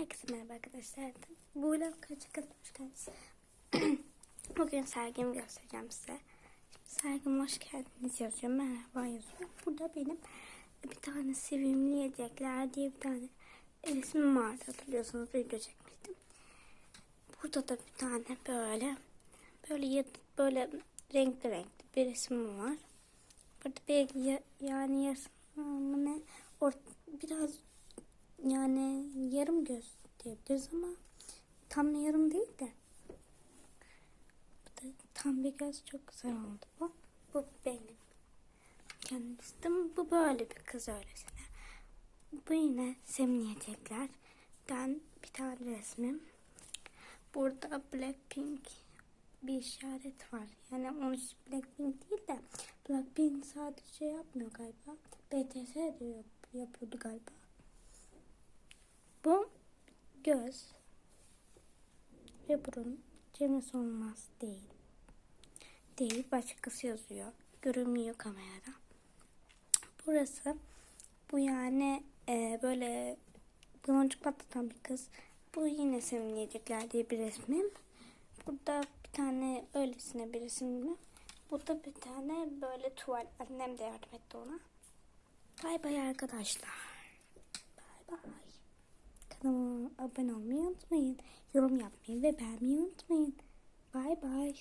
Herkese merhaba arkadaşlar. Bu vlog kadar hoş geldiniz. Bugün sergimi göstereceğim size. Şimdi sergime hoş geldiniz yazıyor. Merhaba yazıyor. Burada benim bir tane sevimli yiyecekler diye bir tane resmim vardı. Hatırlıyorsanız video çekmiştim. Burada da bir tane böyle böyle böyle renkli renkli bir resim var. Burada bir ya- yani yarısı mı ne? Or biraz yani yarım göz diyebiliriz ama tam yarım değil de bu da tam bir göz çok güzel oldu bu. Bu benim. Kendisi bu böyle bir kız öylesine. Bu yine semniyeceklerden bir tane resmim. Burada Blackpink bir işaret var. Yani onu Blackpink değil de Blackpink sadece şey yapmıyor galiba. BTS de yap- yapıyordu galiba. Bu göz ve burun Cemil olmaz değil. Değil başkası yazıyor. Görünmüyor kamerada. Burası bu yani e, böyle boncuk patlatan bir kız. Bu yine sevinecekler diye bir resmim. Burada bir tane öylesine bir resim. Burada bir tane böyle tuval. Annem de yardım etti ona. Bay bay arkadaşlar. Bay bay. Kanalıma abone olmayı unutmayın. Yorum yapmayı ve beğenmeyi unutmayın. Bay bay.